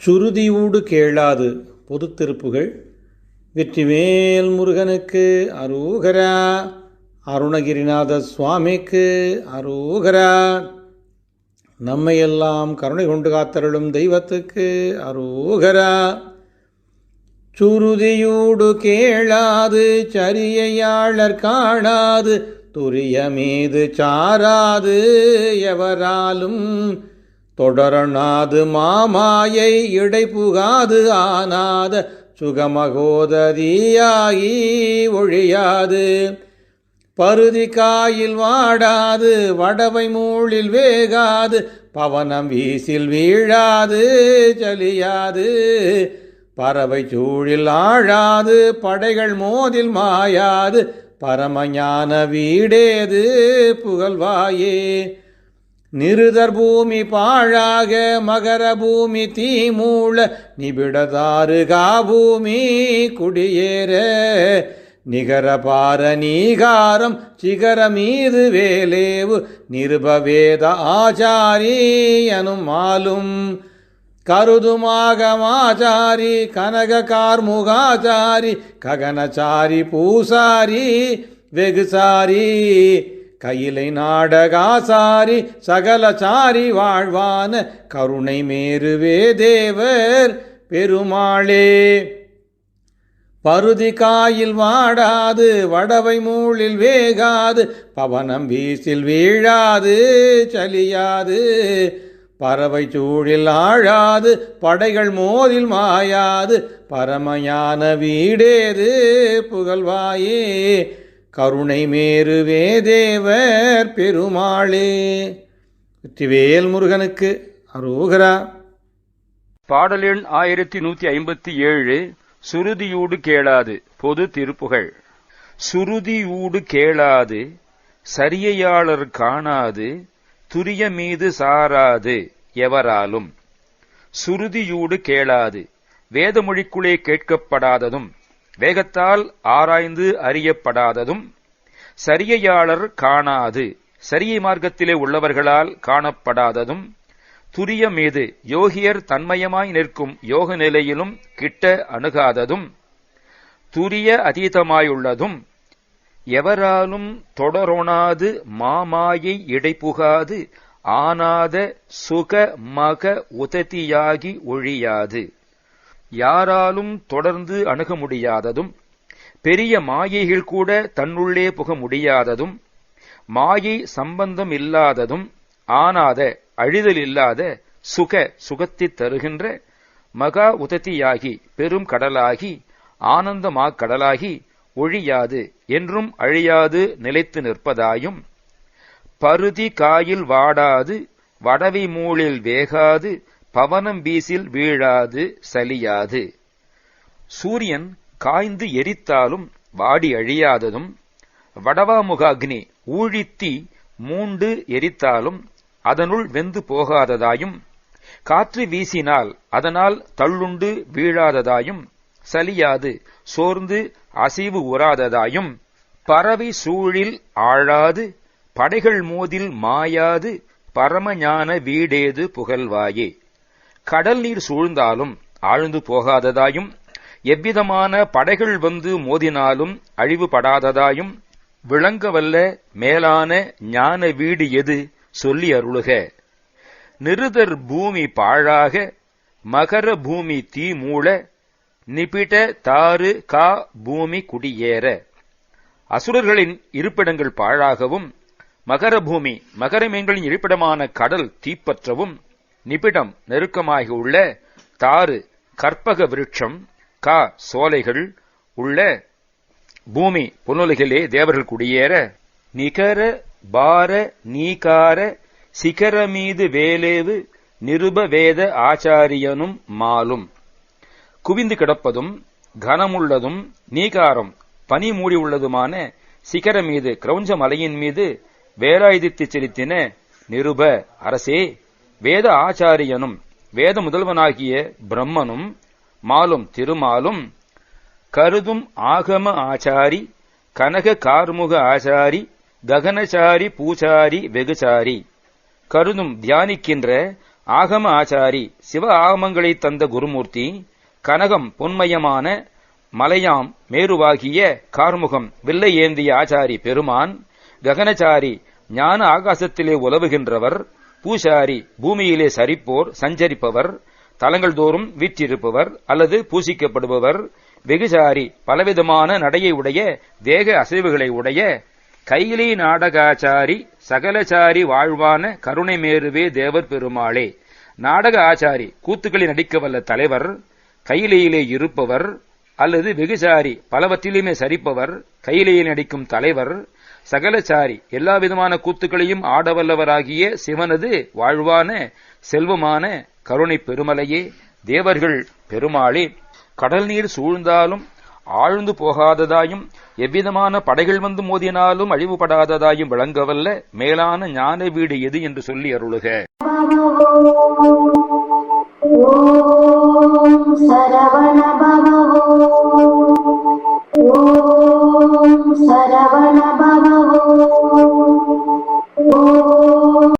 சுருதியூடு கேளாது. பொதுத்திருப்புகள் வெற்றிவேல் முருகனுக்கு அரூகரா அருணகிரிநாத சுவாமிக்கு அரூகரா. நம்மையெல்லாம் கருணை கொண்டு காத்தருளும் தெய்வத்துக்கு அரூகரா. சுருதியூடு கேளாது சரியையாளர் காணாது துரிய மீது சாராது எவராலும் தொடரணாது மாமாயை இடை புகாது ஆனாத சுகமகோததியாகி ஒழியாது. பருதி காயில் வாடாது வடவை மூளில் வேகாது பவனம் வீசில் வீழாது சலியாது பறவை சூழில் ஆழாது படைகள் மோதில் மாயாது பரமஞான வீடேது புகழ்வாயே. நிருதர் பூமி பாழாக மகர பூமி தீமூள நிபிடதாறு காபூமி குடியேற. நிகர பார நீகாரம் சிகர மீது வேலேவு நிருபவேத ஆச்சாரி எனும் மாலும் கருதுமாகமாச்சாரி கனக கார்முகாச்சாரி ககனச்சாரி பூசாரி வெகுசாரி. கையிலை நாடகாசாரி சகலசாரி வாழ்வான கருணை மேருவே தேவர் பெருமாளே. பருதி காயில் வாடாது வடவை மூளில் வேகாது பவனம் வீசில் வீழாது சலியாது. பறவை சூழில் ஆழாது படைகள் மோதில் மாயாது பரமையான வீடேது புகழ்வாயே. கருணை மேருவே தேவர் பெருமாளே. வெற்றிவேல் முருகனுக்கு அரோகரா. பாடல் எண் ஆயிரத்தி நூத்தி ஐம்பத்தி ஏழு சுருதியூடு கேளாது பொது திருப்புகழ் சுருதியூடு கேளாது சரியையாளர் காணாது துரிய மீது சாராது எவராலும். சுருதியூடு கேளாது வேதமொழிக்குள்ளே கேட்கப்படாததும் வேகத்தால் ஆராய்ந்து அறியப்படாததும் சரியையாளர் காணாது. சரியை மார்க்கத்திலே உள்ளவர்களால் காணப்படாததும் துரிய மீது யோகியர் தன்மயமாய் நிற்கும் யோக நிலையிலும் கிட்ட அணுகாததும் துரிய அதீதமாயுள்ளதும் எவராலும் தொடரொணாது மாமாயை இடைபுகாது ஆனாத சுக மக உததியாகி ஒழியாது. யாராலும் தொடர்ந்து அணுக முடியாததும் பெரிய மாயைகள் கூட தன்னுள்ளே புக முடியாததும் மாயை சம்பந்தம் இல்லாததும் ஆனாத அழிதல் இல்லாத சுக சுகத்தை தருகின்ற மகா உதத்தியாகி பெரும் கடலாகி ஆனந்தமா கடலாகி ஒழியாது என்றும் அழியாது நிலைத்து நிற்பதாயும் பருதி காயில் வாடாது வடவி மூளில் வேகாது பவனம் வீசில் வீழாது சலியாது. சூரியன் காய்ந்து எரித்தாலும் வாடி அழியாததும் வடவாமுக அக்னி ஊழித்தி மூண்டு எரித்தாலும் அதனுள் வெந்து போகாததாயும் காற்று வீசினால் அதனால் தள்ளுண்டு வீழாததாயும் சலியாது சோர்ந்து அசைவு உறாததாயும் பறவை சூழில் ஆழாது படைகள் மோதில் மாயாது பரமஞான வீடேது புகழ்வாயே. கடல் நீர் சூழ்ந்தாலும் ஆழ்ந்து போகாததாயும் எவ்விதமான படைகள் வந்து மோதினாலும் அழிவுபடாததாயும் விளங்கவல்ல மேலான ஞான வீடு எது சொல்லி அருளுக. நிருதர் பூமி பாழாக மகர பூமி தீ மூள நிபிட தாறு கா பூமி குடியேற. அசுரர்களின் இருப்பிடங்கள் பாழாகவும் மகர பூமி மகரமீன்களின் இருப்பிடமான கடல் தீப்பற்றவும் நிபிடம் நெருக்கமாகி உள்ள தாறு கற்பக விருட்சம் கா சோலைகள் உள்ள பூமி புனலுகிலே தேவர்கள் குடியேற நிகர பார நீகார சிகர மீது வேலேவு நிருப வேத ஆச்சாரியனும் மாலும். குவிந்து கிடப்பதும் கனமுள்ளதும் நீகாரம் பனி மூடி உள்ளதுமான சிகர மீது கிரௌஞ்ச மலையின் மீது வேலாயுதித்து செலுத்தின நிருப அரசே வேத ஆச்சாரியனும் வேத முதல்வனாகிய பிரம்மனும் மாலும் திருமாலும் கருதும் ஆகம ஆச்சாரி கனக கார்முக ஆச்சாரி ககனசாரி பூசாரி வெகுசாரி கருதும் தியானிக்கின்ற ஆகம ஆச்சாரி சிவ ஆகமங்களை தந்த குருமூர்த்தி கனகம் பொன்மயமான மலையாம் மேருவாகிய கார்முகம் வில்லை ஏந்திய ஆச்சாரி பெருமான் ககனச்சாரி ஞான ஆகாசத்திலே உலவுகின்றவர் பூசாரி பூமியிலே சரிப்போர் சஞ்சரிப்பவர் தலங்கள் தோறும் வீற்றிருப்பவர் அல்லது பூசிக்கப்படுபவர். வெகுசாரி பலவிதமான நடையை உடைய தேக அசைவுகளை உடைய கைலி நாடகாச்சாரி சகலச்சாரி வாழ்வான கருணை மேருவே தேவர் பெருமாளே. நாடக ஆச்சாரி கூத்துக்களில் நடிக்க வல்ல தலைவர் கையிலேயிலே இருப்பவர் அல்லது வெகுசாரி பலவற்றிலுமே சரிப்பவர் கையிலேயே நடிக்கும் தலைவர் சகலச்சாரி எல்லா விதமான கூத்துக்களையும் ஆடவல்லவராகிய சிவனது வாழ்வான செல்வமான கருணை பெருமலையே தேவர்கள் பெருமாளே. கடல் நீர் சூழ்ந்தாலும் ஆழ்ந்து போகாததாயும் எவ்விதமான படைகள் வந்து மோதினாலும் அழிவுபடாததாயும் விளங்கவல்ல மேலான ஞான வீடு எது என்று சொல்லி அருளுக.